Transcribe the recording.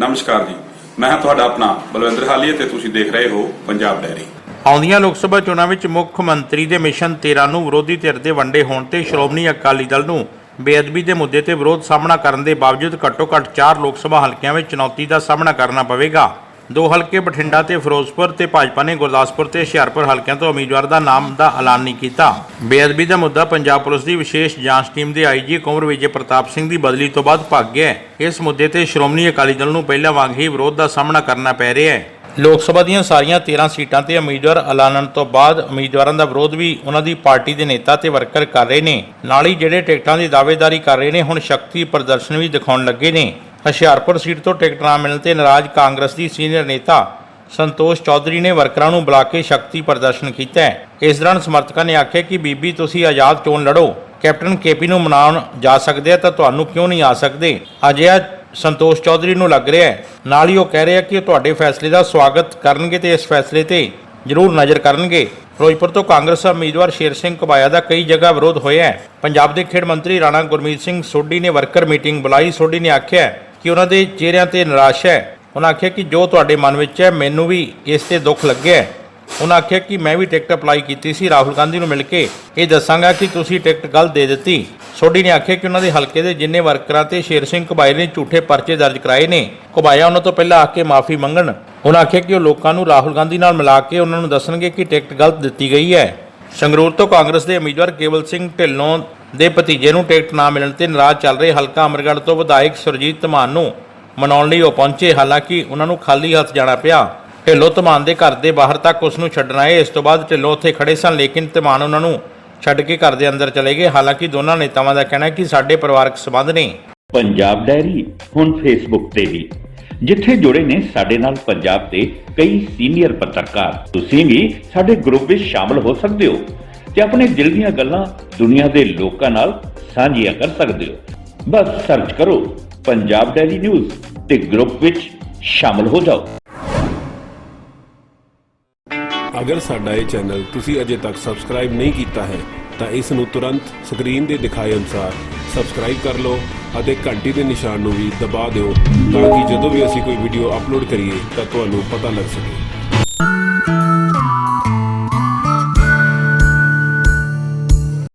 ਨਮਸਕਾਰ ਜੀ। ਮੈਂ ਤੁਹਾਡਾ ਆਪਣਾ ਬਲਵਿੰਦਰ ਹਾਲੀਆ ਤੇ ਤੁਸੀਂ ਦੇਖ ਰਹੇ ਹੋ ਪੰਜਾਬ ਡੈਰੀ। ਆਉਂਦੀਆਂ ਲੋਕ ਸਭਾ ਚੋਣਾਂ ਵਿੱਚ ਮੁੱਖ ਮੰਤਰੀ ਦੇ ਮਿਸ਼ਨ 13 ਨੂੰ ਵਿਰੋਧੀ ਧਿਰ ਦੇ ਵੰਡੇ ਹੋਣ ਤੇ ਸ਼੍ਰੋਮਣੀ ਅਕਾਲੀ ਦਲ ਨੂੰ ਬੇਅਦਬੀ ਦੇ ਮੁੱਦੇ ਤੇ ਵਿਰੋਧ ਸਾਹਮਣਾ ਕਰਨ ਦੇ ਬਾਵਜੂਦ ਘੱਟੋ-ਘੱਟ 4 ਲੋਕ ਸਭਾ ਹਲਕਿਆਂ ਵਿੱਚ ਚੁਣੌਤੀ ਦਾ ਸਾਹਮਣਾ ਕਰਨਾ ਪਵੇਗਾ। ਦੋ ਹਲਕੇ ਬਠਿੰਡਾ ਤੇ ਫਿਰੋਜ਼ਪੁਰ ਤੇ ਭਾਜਪਾ ਨੇ ਗੁਰਦਾਸਪੁਰ ਤੇ ਹੁਸ਼ਿਆਰਪੁਰ ਹਲਕਿਆਂ ਤੋਂ ਉਮੀਦਵਾਰ ਦਾ ਨਾਮ ਦਾ ਐਲਾਨ ਨਹੀਂ ਕੀਤਾ। ਬੇਅਦਬੀ ਦਾ ਮੁੱਦਾ ਪੰਜਾਬ ਪੁਲਿਸ ਦੀ ਵਿਸ਼ੇਸ਼ ਜਾਂਚ ਟੀਮ ਦੇ ਆਈਜੀ ਕੁੰਵਰ ਵਿਜੇ ਪ੍ਰਤਾਪ ਸਿੰਘ ਦੀ ਬਦਲੀ ਤੋਂ ਬਾਅਦ ਭੱਗ ਗਿਆ ਇਸ ਮੁੱਦੇ ਤੇ ਸ਼੍ਰੋਮਣੀ ਅਕਾਲੀ ਦਲ ਨੂੰ ਪਹਿਲਾਂ ਵਾਂਗ ਹੀ ਵਿਰੋਧ ਦਾ ਸਾਹਮਣਾ ਕਰਨਾ ਪੈ ਰਿਹਾ ਹੈ। ਲੋਕ ਸਭਾ ਦੀਆਂ ਸਾਰੀਆਂ 13 ਸੀਟਾਂ ਤੇ ਉਮੀਦਵਾਰ ਐਲਾਨਣ ਤੋਂ ਬਾਅਦ ਉਮੀਦਵਾਰਾਂ ਦਾ ਵਿਰੋਧ ਵੀ ਉਹਨਾਂ ਦੀ ਪਾਰਟੀ ਦੇ ਨੇਤਾ ਤੇ ਵਰਕਰ ਕਰ ਰਹੇ ਨੇ। ਨਾਲ ਹੀ ਜਿਹੜੇ ਟਿਕਟਾਂ ਦੀ ਦਾਅਵੇਦਾਰੀ ਕਰ ਰਹੇ ਨੇ, ਹੁਣ ਸ਼ਕਤੀ ਪ੍ਰਦਰਸ਼ਨ ਵੀ ਦਿਖਾਉਣ ਲੱਗੇ ਨੇ। ਹੁਸ਼ਿਆਰਪੁਰ ਸੀਟ ਤੋਂ ਟਿਕਟ ਨਾ ਮਿਲਣ ਤੇ ਨਾਰਾਜ਼ ਕਾਂਗਰਸ ਦੀ ਸੀਨੀਅਰ ਨੇਤਾ ਸੰਤੋਸ਼ ਚੌਧਰੀ ਨੇ ਵਰਕਰਾਂ ਨੂੰ ਬੁਲਾ ਕੇ ਸ਼ਕਤੀ ਪ੍ਰਦਰਸ਼ਨ ਕੀਤਾ ਹੈ। ਇਸ ਦੌਰਾਨ ਸਮਰਥਕਾਂ ਨੇ ਆਖਿਆ ਕਿ, ਬੀਬੀ, ਤੁਸੀਂ ਆਜ਼ਾਦ ਚੋਣ ਲੜੋ। ਕੈਪਟਨ ਕੇਪੀ ਨੂੰ ਮਨਾਉਣ ਜਾ ਸਕਦੇ ਆ ਤਾਂ ਤੁਹਾਨੂੰ ਕਿਉਂ ਨਹੀਂ ਆ ਸਕਦੇ? ਅਜਿਹਾ ਸੰਤੋਸ਼ ਚੌਧਰੀ ਨੂੰ ਲੱਗ ਰਿਹਾ ਹੈ। ਨਾਲ ਹੀ ਉਹ ਕਹਿ ਰਿਹਾ ਕਿ ਉਹ ਤੁਹਾਡੇ ਫੈਸਲੇ ਦਾ ਸਵਾਗਤ ਕਰਨਗੇ ਤੇ ਇਸ ਫੈਸਲੇ ਤੇ ਜ਼ਰੂਰ ਨਜ਼ਰ ਕਰਨਗੇ। ਫਿਰੋਜ਼ਪੁਰ ਤੋਂ ਕਾਂਗਰਸ ਉਮੀਦਵਾਰ ਸ਼ੇਰ ਸਿੰਘ ਕਬਾਇਆ ਦਾ ਕਈ ਜਗ੍ਹਾ ਵਿਰੋਧ ਹੋਇਆ ਹੈ। ਪੰਜਾਬ ਦੇ ਖੇਡ ਮੰਤਰੀ ਰਾਣਾ ਗੁਰਮੀਤ ਸਿੰਘ ਸੋਢੀ ਨੇ ਵਰਕਰ ਮੀਟਿੰਗ ਬੁਲਾਈ। ਸੋਢੀ ਨੇ ਆਖਿਆ ਕਿ ਉਹਨਾਂ ਦੇ ਚਿਹਰਿਆਂ ਤੇ ਨਿਰਾਸ਼ਾ ਹੈ। ਉਹਨਾਂ ਆਖਿਆ ਕਿ ਜੋ ਤੁਹਾਡੇ ਮਨ ਵਿੱਚ ਹੈ, ਮੈਨੂੰ ਵੀ ਇਸ ਤੇ ਦੁੱਖ ਲੱਗਿਆ ਉਹਨਾਂ ਆਖਿਆ ਕਿ ਮੈਂ ਵੀ ਟਿਕਟ ਅਪਲਾਈ ਕੀਤੀ ਸੀ ਰਾਹੁਲ ਗਾਂਧੀ ਨੂੰ ਮਿਲ ਕੇ। ਇਹ ਦੱਸਾਂਗਾ ਕਿ ਤੁਸੀਂ ਟਿਕਟ ਗਲਤ ਦੇ ਦਿੱਤੀ। ਸੋਢੀ ਨੇ ਆਖਿਆ ਕਿ ਉਹਨਾਂ ਦੇ ਹਲਕੇ ਦੇ ਜਿੰਨੇ ਵਰਕਰਾਂ ਤੇ ਸ਼ੇਰ ਸਿੰਘ ਘੁਬਾਇਆ ਨੇ, ਝੂਠੇ ਪਰਚੇ ਦਰਜ ਕਰਾਏ ਨੇ। ਘੁਬਾਇਆ ਉਹਨਾਂ ਤੋਂ ਪਹਿਲਾਂ ਆ ਕੇ ਮਾਫੀ ਮੰਗਣ। ਉਹਨਾਂ ਆਖਿਆ ਕਿ ਉਹ ਲੋਕਾਂ ਨੂੰ ਰਾਹੁਲ ਗਾਂਧੀ ਨਾਲ ਮਿਲਾ ਕੇ ਉਹਨਾਂ ਨੂੰ ਦੱਸਣਗੇ ਕਿ ਟਿਕਟ ਗਲਤ ਦਿੱਤੀ ਗਈ ਹੈ। ਸੰਗਰੂਰ ਤੋਂ ਕਾਂਗਰਸ ਦੇ ਉਮੀਦਵਾਰ ਕੇਵਲ ਸਿੰਘ ਢਿੱਲੋਂ ਦੇ ਭਤੀਜੇ ਨੂੰ ਟਿਕਟ ਨਾ ਮਿਲਣ ਤੇ ਨਾਰਾਜ਼ ਚੱਲ ਰਹੇ ਹਲਕਾ ਅਮਰਗੜ੍ਹ ਤੋਂ ਵਿਧਾਇਕ ਸੁਰਜੀਤ ਧਮਾਨ ਨੂੰ ਮਨਾਉਣ ਲਈ ਉਹ ਪਹੁੰਚੇ। ਹਾਲਾਂਕਿ ਉਹਨਾਂ ਨੂੰ ਖਾਲੀ ਹੱਥ ਜਾਣਾ ਪਿਆ। ਢਿੱਲੋਂ ਧਮਾਨ ਦੇ ਘਰ ਦੇ ਬਾਹਰ ਤੱਕ ਉਸ ਨੂੰ ਛੱਡਣ ਆਏ। ਇਸ ਤੋਂ ਬਾਅਦ ਢਿੱਲੋਂ ਉੱਥੇ ਖੜੇ ਸਨ, ਲੇਕਿਨ ਧਮਾਨ ਉਹਨਾਂ ਨੂੰ ਛੱਡ ਕੇ ਘਰ ਦੇ ਅੰਦਰ ਚਲੇ ਗਏ। ਹਾਲਾਂਕਿ ਦੋਨਾਂ ਨੇਤਾਵਾਂ ਦਾ ਕਹਿਣਾ ਹੈ ਕਿ ਸਾਡੇ ਪਰਿਵਾਰਕ ਸਬੰਧ ਨੇ ਪੰਜਾਬ ਡਾਇਰੀ, ਹੁਣ ਫੇਸਬੁੱਕ ਤੇ ਵੀ। ਜਿੱਥੇ ਜੁੜੇ ਨੇ ਸਾਡੇ ਨਾਲ ਪੰਜਾਬ ਦੇ ਕਈ ਸੀਨੀਅਰ ਪੱਤਰਕਾਰ। ਤੁਸੀਂ ਵੀ ਸਾਡੇ ਗਰੁੱਪ ਵਿੱਚ ਸ਼ਾਮਲ ਹੋ ਸਕਦੇ ਹੋ। ਤੇ ਆਪਣੇ ਦਿਲ ਦੀਆਂ ਗੱਲਾਂ ਦੁਨੀਆ ਦੇ ਲੋਕਾਂ ਨਾਲ ਸਾਂਝੀਆਂ ਕਰ ਸਕਦੇ ਹੋ। ਬਸ ਸਰਚ ਕਰੋ ਪੰਜਾਬ ਡਾਇਰੀ ਨਿਊਜ਼ ਤੇ ਗਰੁੱਪ ਵਿੱਚ ਸ਼ਾਮਲ ਹੋ ਜਾਓ। ਅਗਰ ਸਾਡਾ ਇਹ ਚੈਨਲ ਤੁਸੀਂ ਅਜੇ ਤੱਕ ਸਬਸਕ੍ਰਾਈਬ ਨਹੀਂ ਕੀਤਾ ਹੈ, ਤਾਂ ਇਸ ਨੂੰ ਤੁਰੰਤ ਸਕਰੀਨ ਦੇ ਦਿਖਾਏ ਅਨੁਸਾਰ ਸਬਸਕ੍ਰਾਈਬ ਕਰ ਲਓ ਅਤੇ ਘੰਟੀ ਦੇ ਨਿਸ਼ਾਨ ਨੂੰ ਵੀ ਦਬਾ ਦਿਓ ਤਾਂ ਕਿ ਜਦੋਂ ਵੀ ਅਸੀਂ ਕੋਈ ਵੀਡੀਓ ਅਪਲੋਡ ਕਰੀਏ, ਤਾਂ ਤੁਹਾਨੂੰ ਪਤਾ ਲੱਗ ਸਕੇ।